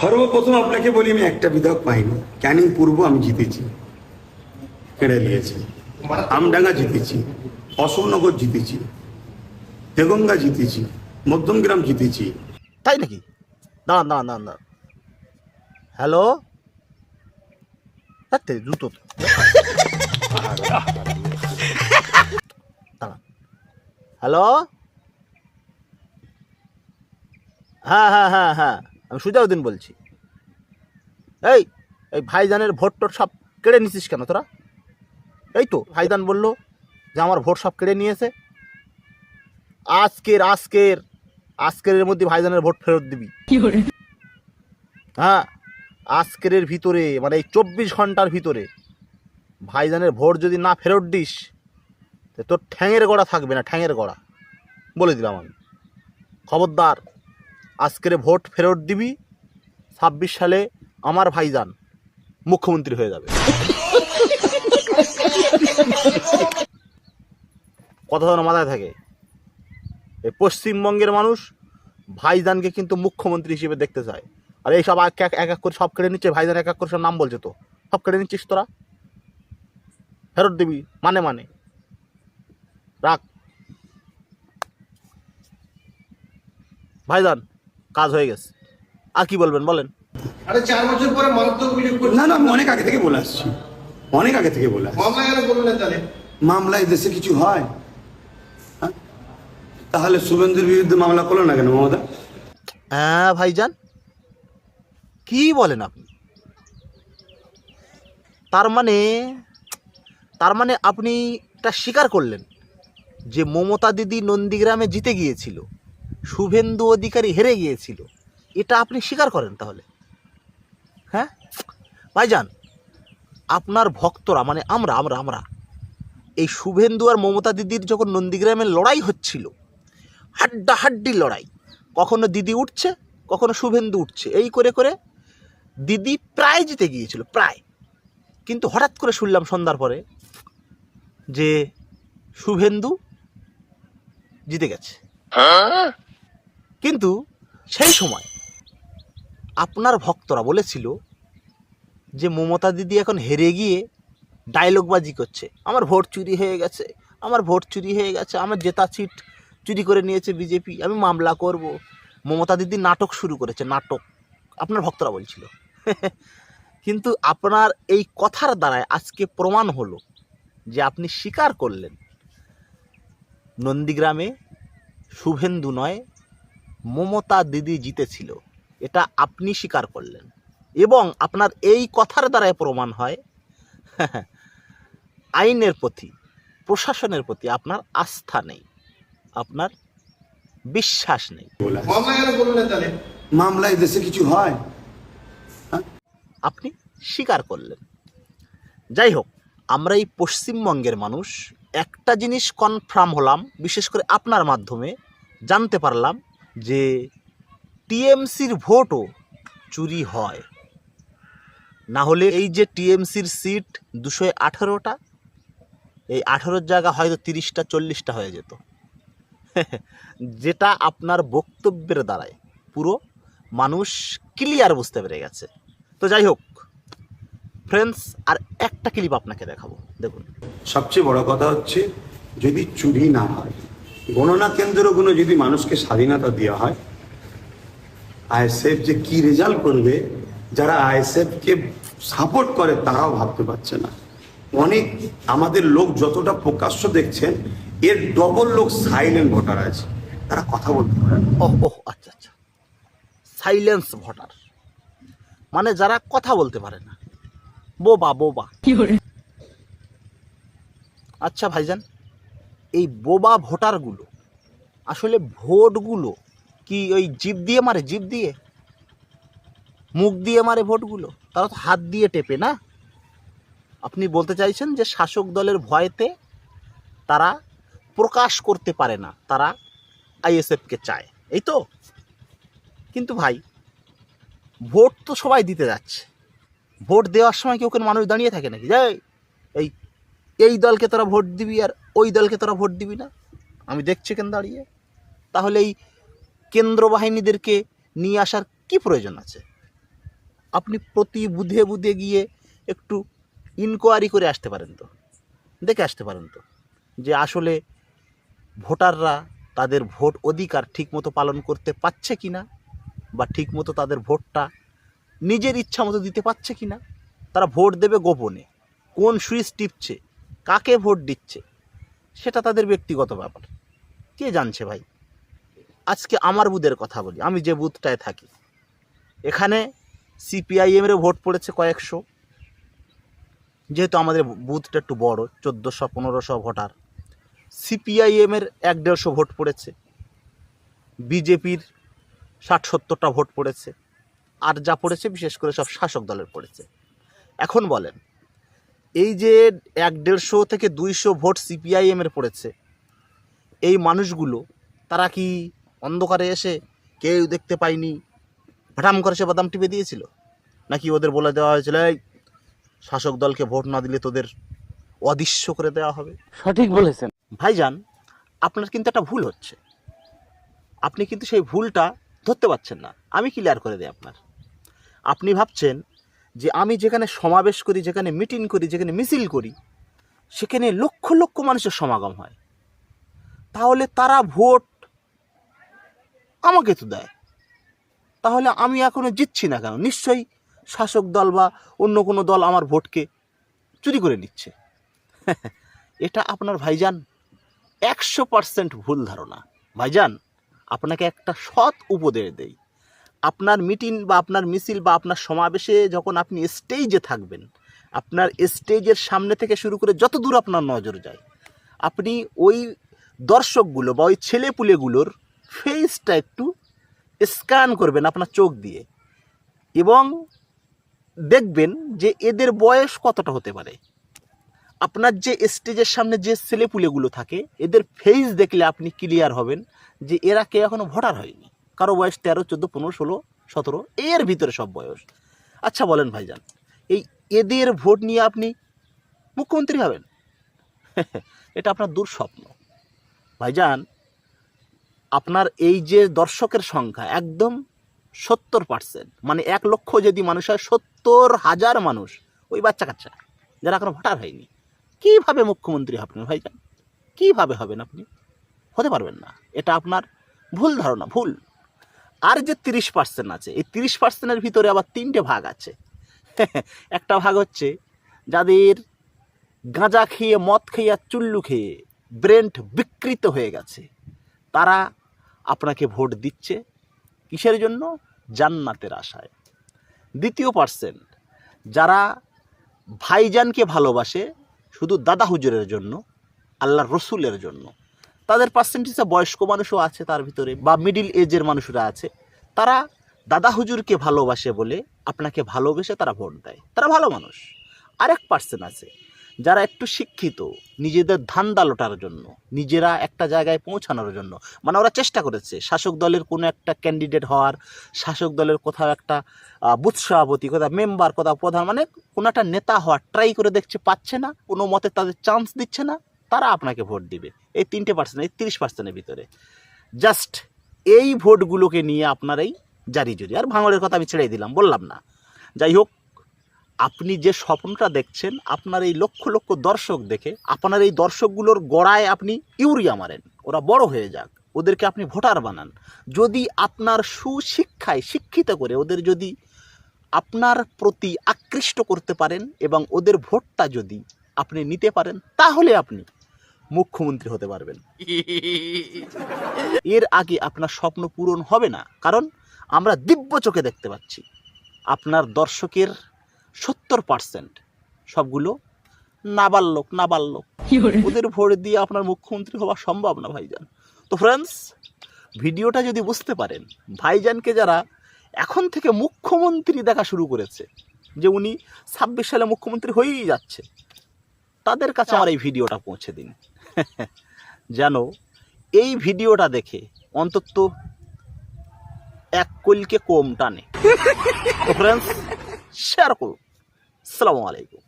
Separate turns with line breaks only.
সর্বপ্রথম আপনাকে বলি, আমি একটা বিধায়ক পাইনি। ক্যানিং পূর্ব আমি জিতেছি। কেড়ে নিয়েছি। আমডাঙ্গা জিতেছি। অশোকনগর জিতেছি। দেগঙ্গা জিতেছি। মধ্যমগ্রাম জিতেছি।
তাই নাকি? দাঁড়ান দাঁড়ান দাঁড়ান দাঁড়ান। হ্যালো? থাকতে দ্রুত তো। দাঁড়ান। হ্যালো? হ্যাঁ হ্যাঁ হ্যাঁ হ্যাঁ। আমি সুজাউদ্দিন বলছি। এই এই ভাইজানের ভোট টোট সব কেড়ে নিছিস কেন তোরা? এই তো ভাইজান বলল যে আমার ভোট সব কেড়ে নিয়েছে। আজকের আজকের আজকের মধ্যে ভাইজানের ভোট ফেরত দিবি। হ্যাঁ আজকের ভিতরে মানে এই চব্বিশ ঘণ্টার ভিতরে ভাইজানের ভোট যদি না ফেরত দিস তোর ঠ্যাঙের গড়া থাকবে না ঠ্যাঙের গড়া। বলে দিলাম আমি। খবরদার। আজকের ভোট ফেরত দিবি, ছাব্বিশ সালে আমার ভাইজান মুখ্যমন্ত্রী হয়ে যাবে। কথা যেন মাথায় থাকে, এই পশ্চিমবঙ্গের মানুষ ভাইজানকে কিন্তু মুখ্যমন্ত্রী হিসেবে দেখতে চায়। আর এই সব এক এক করে সব কেড়ে নিচ্ছে, ভাইজান এক এক করে সব নাম বলছে তো। সব কেড়ে নিচ্ছিস তোরা? ফেরত দিবি মানে মানে। রাখ। ভাইজান কাজ হয়ে গেছে। আর কি বলবেন বলেন।
আরে চার বছর পরে মারাত্মক অভিযোগ
না না আমি অনেক আগে থেকে বলে আসছি। অনেক আগে থেকে বলে আসছি।
মামলা কেন করবেন তাহলে?
মামলায় দেশে কিছু হয়? হ্যাঁ? তাহলে শুভেন্দুর বিরুদ্ধে মামলা করল না কেন মমতা?
হ্যাঁ ভাইজান। কি বলেন আপনি? তার মানে তার মানে আপনি এটা স্বীকার করলেন যে মমতা দিদি নন্দীগ্রামে জিতে গিয়েছিল। শুভেন্দু অধিকারী হেরে গিয়েছিল। এটা আপনি স্বীকার করেন তাহলে? হ্যাঁ? ভাইজান, আপনার ভক্তরা মানে আমরা আমরা আমরা, এই শুভেন্দু আর মমতা দিদির যখন নন্দীগ্রামের লড়াই হচ্ছিল হাড্ডা হাড্ডি লড়াই, কখনো দিদি উঠছে, কখনো শুভেন্দু উঠছে, এই করে করে দিদি প্রায় জিতে গিয়েছিল, প্রায়। কিন্তু হঠাৎ করে শুনলাম সন্ধ্যার পরে যে শুভেন্দু জিতে গেছে। কিন্তু সেই সময় আপনার ভক্তরা বলেছিল যে মমতা দিদি এখন হেরে গিয়ে ডায়লগবাজি করছে। আমার ভোট চুরি হয়ে গেছে, আমার ভোট চুরি হয়ে গেছে, আমার জেতা সিট চুরি করে নিয়েছে বিজেপি, আমি মামলা করব। মমতা দিদি নাটক শুরু করেছে, নাটক। আপনার ভক্তরা বলছিল। কিন্তু আপনার এই কথার দ্বারায় আজকে প্রমাণ হলো যে আপনি স্বীকার করলেন। নন্দীগ্রামে শুভেন্দু নয় মমতা দিদি জিতেছিল এটা আপনি স্বীকার করলেন। এবং আপনার এই কথার দ্বারাই প্রমাণ হয় আইনের প্রতি প্রশাসনের প্রতি আপনার আস্থা নেই আপনার বিশ্বাস নেই।
মামলায় দেশে কিছু হয়?
আপনি স্বীকার করলেন। যাই হোক আমরা এই পশ্চিমবঙ্গের মানুষ একটা জিনিস কনফার্ম হলাম বিশেষ করে আপনার মাধ্যমে জানতে পারলাম যে টিএমসির ভোটও চুরি হয়। না হলে এই যে টিএমসির সিট দুশো আঠেরোটা, এই আঠেরোর জায়গা হয়তো তিরিশটা, চল্লিশটা হয়ে যেত। যেটা আপনার বক্তব্যের দ্বারায় পুরো মানুষ ক্লিয়ার বুঝতে পেরে গেছে। তো যাই হোক ফ্রেন্ডস আর একটা ক্লিপ আপনাকে দেখাবো। দেখুন।
সবচেয়ে বড় কথা হচ্ছে, যদি চুরি না হয় গণনা কেন্দ্রগুলো যদি মানুষকে স্বাধীনতা দেওয়া হয় আইএসএফ যে কি রেজাল্ট করবে যারা আইএসএফ কে সাপোর্ট করে তারাও ভাবতে পারছে না। অনেক আমাদের লোক যতটা প্রকাশ্য দেখছেন এর ডবল লোক সাইলেন্ট ভোটার আছে। তারা কথা বলতে পারে না।
ওহ ওহ আচ্ছা আচ্ছা। সাইলেন্স ভোটার মানে যারা কথা বলতে পারে না। বোবা বোবা। আচ্ছা ভাইজান। এই বোবা ভোটারগুলো, আসলে ভোটগুলো কি ওই জিপ দিয়ে মারে, জিপ দিয়ে? মুখ দিয়ে মারে ভোটগুলো? তারা তো হাত দিয়ে টেপে না? আপনি বলতে চাইছেন যে শাসক দলের ভয়তে তারা প্রকাশ করতে পারে না, তারা আইএসএফকে চায়, এই তো? কিন্তু ভাই, ভোট তো সবাই দিতে যাচ্ছে। ভোট দেওয়ার সময় কেউ কোনো মানুষ দাঁড়িয়ে থাকে নাকি? যাই, এই এই দলকে তোরা ভোট দিবি আর ওই দলকে তোরা ভোট দিবি না? আমি দেখছি কেন দাঁড়িয়ে। তাহলে এই কেন্দ্র বাহিনীদেরকে নিয়ে আসার কি প্রয়োজন আছে? আপনি প্রতি বুধে বুধে গিয়ে একটু ইনকোয়ারি করে আসতে পারেন তো। দেখে আসতে পারেন তো যে আসলে ভোটাররা তাদের ভোট অধিকার ঠিকমতো পালন করতে পারছে কি না বা ঠিকমতো তাদের ভোটটা নিজের ইচ্ছা মতো দিতে পারছে কি না তারা ভোট দেবে গোপনে। কোন সুইচ টিপছে? কাকে ভোট দিচ্ছে, সেটা তাদের ব্যক্তিগত ব্যাপার। কে জানছে ভাই? আজকে আমার বুথের কথা বলি, আমি যে বুথটায় থাকি। এখানে সিপিআইএমের ভোট পড়েছে কয়েকশো। যেহেতু আমাদের বুথটা একটু বড়, চোদ্দোশো, পনেরোশো ভোটার। সিপিআইএমের এক দেড়শো ভোট পড়েছে। বিজেপির ষাট সত্তরটা ভোট পড়েছে। আর যা পড়েছে, বিশেষ করে সব শাসক দলের পড়েছে। এখন বলেন এই যে এক দেড়শো থেকে দুইশো ভোট সিপিআইএমের পড়েছে এই মানুষগুলো তারা কি অন্ধকারে এসে কেউ দেখতে পায়নি ভাটাম করে সে বাদাম টিপে দিয়েছিল? নাকি ওদের বলে দেওয়া হয়েছিল এই শাসক দলকে ভোট না দিলে তোদের অদৃশ্য করে দেওয়া হবে?
সঠিক বলেছেন।
ভাইজান আপনার কিন্তু একটা ভুল হচ্ছে। আপনি কিন্তু সেই ভুলটা ধরতে পারছেন না। আমি ক্লিয়ার করে দিই আপনার। আপনি ভাবছেন যে আমি যেখানে সমাবেশ করি, যেখানে মিটিং করি, যেখানে মিছিল করি, সেখানে লক্ষ লক্ষ মানুষের সমাগম হয়। তাহলে তারা ভোট আমাকে তো দেয়। তাহলে আমি এখনও জিতছি না কেন? নিশ্চয়ই শাসক দল বা অন্য কোনো দল আমার ভোটকে চুরি করে নিচ্ছে। এটা আপনার ভাইজান একশো পার্সেন্ট ভুল ধারণা। ভাইজান, আপনাকে একটা সৎ উপদেশ দেই। আপনার মিটিং বা আপনার মিছিল বা আপনার সমাবেশে যখন আপনি স্টেজে থাকবেন, আপনার স্টেজের সামনে থেকে শুরু করে যত দূর আপনার নজর যায়, আপনি ওই দর্শকগুলো বা ওই ছেলেপুলেগুলোর ফেসটা একটু স্ক্যান করবেন আপনার চোখ দিয়ে এবং দেখবেন যে এদের বয়স কতটা হতে পারে। আপনার যে স্টেজের সামনে যে ছেলেপুলেগুলো থাকে, এদের ফেস দেখলে আপনি ক্লিয়ার হবেন যে এরা কে এখনও ভোটার হয়নি। কারও বয়স তেরো, চোদ্দ, পনেরো, ষোলো, সতেরো, এর ভিতরে সব বয়স। আচ্ছা বলেন ভাইজান, এই এদের ভোট নিয়ে আপনি মুখ্যমন্ত্রী হবেন? এটা আপনার দুঃস্বপ্ন। ভাইজান, আপনার এই যে দর্শকের সংখ্যা একদম সত্তর পার্সেন্ট মানে এক লক্ষ যদি মানুষ হয়, সত্তর হাজার মানুষ, ওই বাচ্চা কাচ্চা যারা এখনও ভোটার হয়নি, কীভাবে মুখ্যমন্ত্রী হবেন ভাইজান? কীভাবে হবেন আপনি? হতে পারবেন না। এটা আপনার ভুল ধারণা, ভুল। আর যে তিরিশ পার্সেন্ট আছে, এই তিরিশ পার্সেন্টের ভিতরে আবার তিনটে ভাগ আছে। একটা ভাগ হচ্ছে যাদের গাঁজা খেয়ে, মদ খেয়ে আর চুল্লু খেয়ে ব্রেন্ট বিকৃত হয়ে গেছে, তারা আপনাকে ভোট দিচ্ছে কিসের জন্য? জান্নাতের আশায়। দ্বিতীয় পার্সেন্ট যারা ভাইজানকে ভালোবাসে শুধু দাদা হুজুরের জন্য আল্লাহ রসুলের জন্য। তাদের পার্সেন্টেজে বয়স্ক মানুষও আছে তার ভিতরে বা মিডিল এজের মানুষরা আছে। তারা দাদা হুজুরকে ভালোবাসে বলে আপনাকে ভালোবেসে তারা ভোট দেয়। তারা ভালো মানুষ। আরেক পার্সেন্ট আছে, যারা একটু শিক্ষিত, নিজেদের ধান্দা লোটার জন্য, নিজেরা একটা জায়গায় পৌঁছানোর জন্য। মানে ওরা চেষ্টা করেছে, শাসক দলের কোনো একটা ক্যান্ডিডেট হওয়ার, শাসক দলের কোথাও একটা বুথ সভাপতি, কোথাও মেম্বার কোথাও প্রধান মানে কোনো একটা নেতা হওয়ার ট্রাই করে দেখছে পাচ্ছে না, কোনো মতে তাদের চান্স দিচ্ছে না। তারা আপনাকে ভোট দিবে। এই তিনটে পার্সেন্ট এই তিরিশ পার্সেন্টের ভিতরে। জাস্ট এই ভোটগুলোকে নিয়ে আপনার এই জারি জুরি। আর ভাঙড়ের কথা আমি ছেড়ে দিলাম, বললাম না। যাই হোক, আপনি যে স্বপ্নটা দেখছেন, আপনার এই লক্ষ লক্ষ দর্শক দেখে, আপনার এই দর্শকগুলোর গড়ায় আপনি ইউরিয়া মারেন। ওরা বড় হয়ে যাক, ওদেরকে আপনি ভোটার বানান। যদি আপনার সুশিক্ষায় শিক্ষিত করে ওদের যদি আপনার প্রতি আকৃষ্ট করতে পারেন এবং ওদের ভোটটা যদি আপনি নিতে পারেন, তাহলে আপনি মুখ্যমন্ত্রী হতে পারবেন। এর আগে আপনার স্বপ্ন পূরণ হবে না কারণ আমরা দিব্য চোখে দেখতে পাচ্ছি। আপনার দর্শকের সত্তর পার্সেন্ট সবগুলো নাবাল্যক নাবাল্যক ওদের ভোট দিয়ে আপনার মুখ্যমন্ত্রী হওয়া সম্ভব না ভাইজান। তো ফ্রেন্ডস ভিডিওটা যদি বুঝতে পারেন ভাইজানকে যারা এখন থেকে মুখ্যমন্ত্রী দেখা শুরু করেছে যে উনি ছাব্বিশ সালে মুখ্যমন্ত্রী হয়েই যাচ্ছে তাদের কাছে আমার এই ভিডিওটা পৌঁছে দিন। যেন এই ভিডিওটা দেখে অন্তত এক কলকে কম টানে। ফ্রেন্ডস শেয়ার করুন আসসালামু আলাইকুম।